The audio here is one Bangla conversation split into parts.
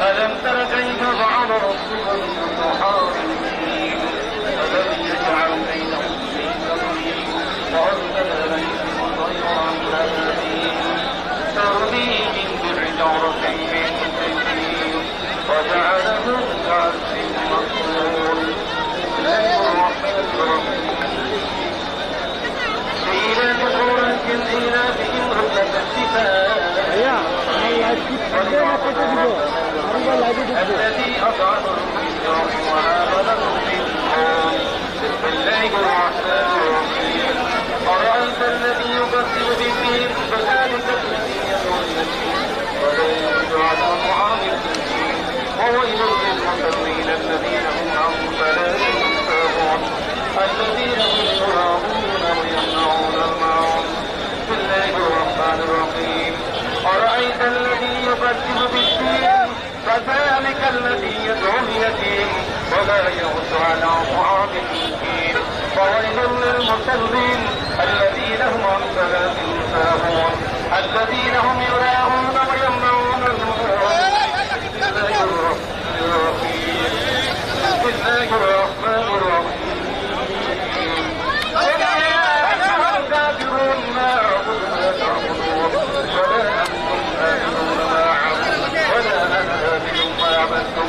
ألم تر كيف فعل ربك بالمحاربين ألم يجعل بينهم وأنزل إليهم طيرا ترميهم بحجارة من سجيل وجعلهم كعبس مسجون الرحمن إلى بهم رتبت الكتاب. Yeah, يكذب بالدين فذلك الذي يدعو اليتيم ولا يغض على طعام المسكين. فويل للمصلين الذين هم عن صلاتهم ساهون الذين هم يراءون ويمنعون الماعون بسم الرحمن الرحيم. بسم الرحمن الرحيم قل يا أيها الكافرون ما أعبد ما تعبدون ولا أنتم آمنون ما أعبد ولا أنا آمن ما عبدتم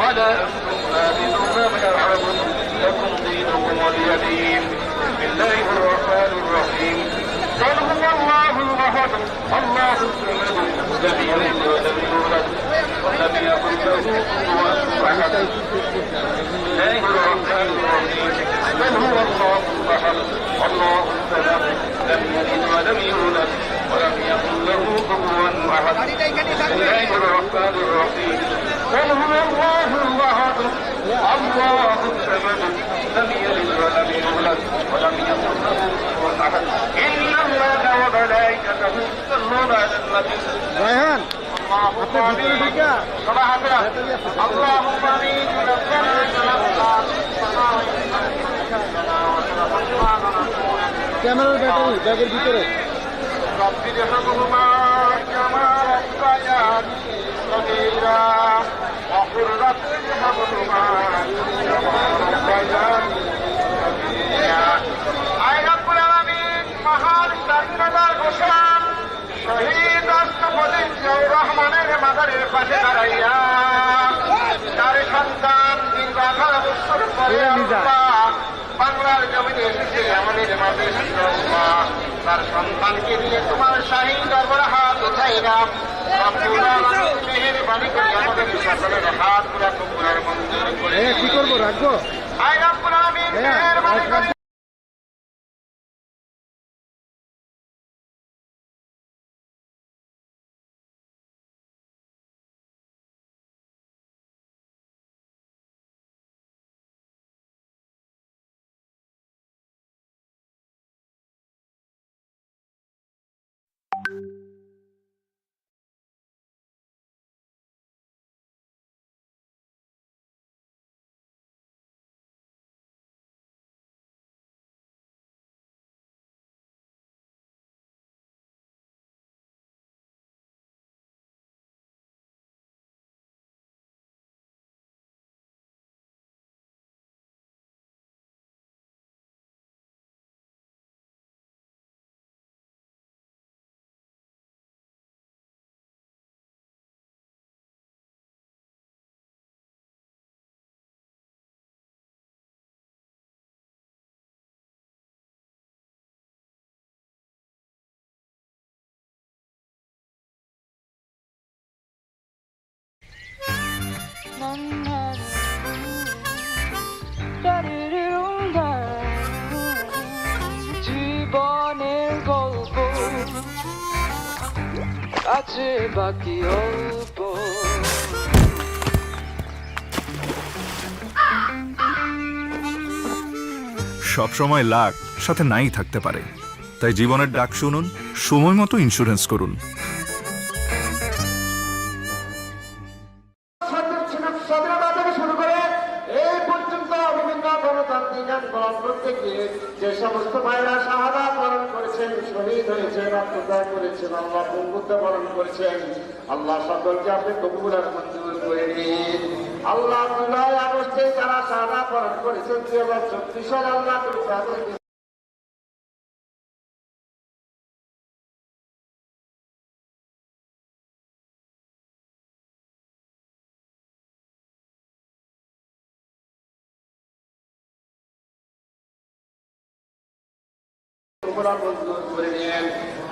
ولا لكم دينكم ولي دين بسم الله الرحمن الرحيم. রায়হান আপনার ভিতরে ঢুকা ক্যামেরার ব্যাটারি ব্যাগের ভিতরে। আয়নাপুর মহান স্বাধীনতার ঘোষণা শহীদ রাষ্ট্রপতি জিয়াউর রহমানের মাদারের পাশে দাঁড়াইয়া তার সন্তান দীর্ঘ আঠারো বছর পরে বাংলার জমিনে এসেছে আমাদের আল্লাহ। তার সন্তানকে নিয়ে তোমার শাহী দরবার হাত উঠাই নাম করে আমাদের সকলের হাত পুরা কুকুরের মন্দির করে কি করব রাখব? আলামিন ভাইয়া করে। you. জীবনের অল্প সবসময় লাখ সাথে নাই থাকতে পারে। তাই জীবনের ডাক শুনুন, সময় মতো ইন্স্যুরেন্স করুন। করেছেন। আল্লাহ সকলকে আপনি কবুল আর মঞ্জুর করে নিন। আল্লাহ জুলাই আগস্টে যারা শাহাদা বরণ করেছেন, দুই হাজার চব্বিশ সাল আল্লাহ তুমি তাদেরকে মঞ্জুর করে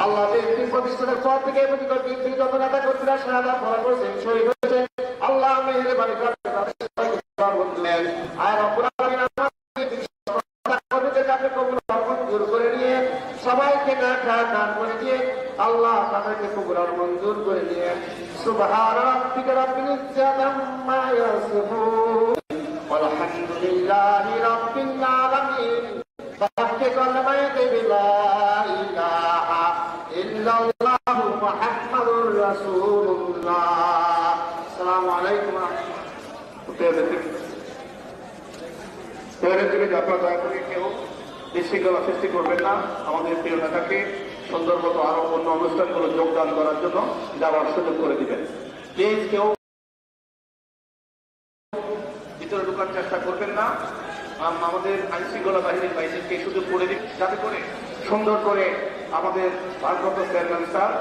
আল্লাহ ব্যক্তি প্রতিষ্ঠানের পর থেকে প্রতিকট ব্যক্তি যত নেতা কর্মীরা শাহাদা বরণ করেছেন, শহীদ হয়েছেন, আল্লাহ মেহেরবানি করে তাদের সবাইকে মঞ্জুর নেন আর সবাইকে দেখা দান করে দিয়ে আল্লাহ তাদেরকে কবুল মঞ্জুর করে নিয়ে। সুবহান রাব্বিকা রাব্বিল ইজ্জাতি আম্মা ইয়াসিফুন। থেকে যাত্রা দয়া করে কেউ বিশৃঙ্খলা সৃষ্টি করবেন না। আমাদের প্রিয় নেতাকে সুন্দর মতো আরও অন্য অনুষ্ঠানগুলো যোগদান করার জন্য যাওয়ার সুযোগ করে দিবেন। প্লিজ কেউ ভিতরে ঢোকার চেষ্টা করবেন না। আমাদের আইন শৃঙ্খলা বাহিনীর বাহিনীকে সুযোগ করে দিন। যাতে করে সুন্দর করে আমাদের ভারপ্রাপ্ত চেয়ারম্যান স্যার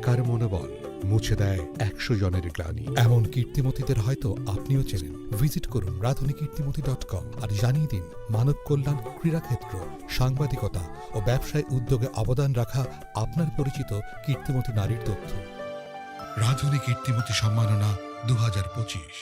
একার মনোবল মুছে দেয় একশো জনের গ্লানি। এমন কীর্তিমতীদের হয়তো আপনিও চেনেন। ভিজিট করুন রাধুনী কীর্তিমতি ডট কম আর জানিয়ে দিন মানব কল্যাণ ক্রীড়াক্ষেত্র, সাংবাদিকতা ও ব্যবসায় উদ্যোগে অবদান রাখা আপনার পরিচিত কীর্তিমতী নারীর তথ্য। রাধুনী কীর্তিমতী সম্মাননা দু হাজার পঁচিশ।